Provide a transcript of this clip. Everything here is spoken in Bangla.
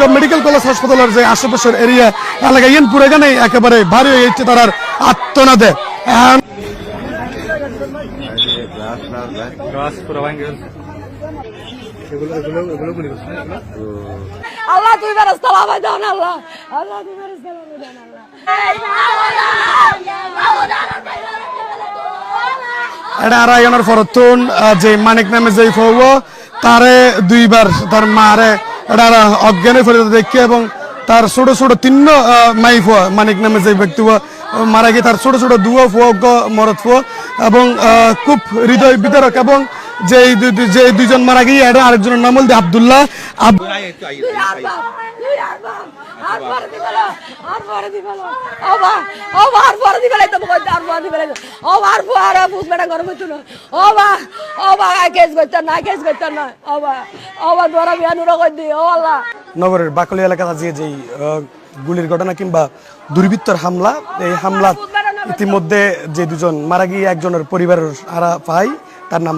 চট্টগ্রাম মেডিকেল কলেজ হাসপাতালের যে আশেপাশের এরিয়া এলাকা ইন পুরো এখানে একেবারে ভারী হয়ে যাচ্ছে তার আত্মনাদে এখন গাছ পুরো ভাঙে গেছে এগুলো এগুলো এগুলো গুলি করছে না এগুলো? আল্লাহ তুই বেরস তালা দাও না আল্লাহ আল্লাহ তুই বেরস তালা দাও না আল্লাহ এটা আড়াইজনের ফরতুন যে মানিক নামে যে ফৌব তারে দুইবার তার মারে এটা অজ্ঞানে ফেলে দেখে এবং তার ছোট ছোট তিন মাই ফুয়া মানিক নামে যে ব্যক্তি মারা গিয়ে তার ছোট ছোট দুয়ো ফুয়া মরত ফুয়া এবং খুব হৃদয় বিতরক এবং যে যে দুইজন মারা গিয়ে এটা আরেকজনের নাম হল আবদুল্লাহ আব- দিবে না ও আর পরে দিবে না তো কই আর পরে দিবে না। ও বা ও বা কেস করতে না কেস করতে না। ও বা ও বা দরা বিয়া নুরা কই দি ও আল্লাহ। নগরের বাকলি এলাকা যে যেই গুলির ঘটনা কিংবা দুর্বৃত্তর হামলা এই হামলা ইতিমধ্যে যে দুজন মারা গিয়ে একজনের পরিবারের হারা পাই তার নাম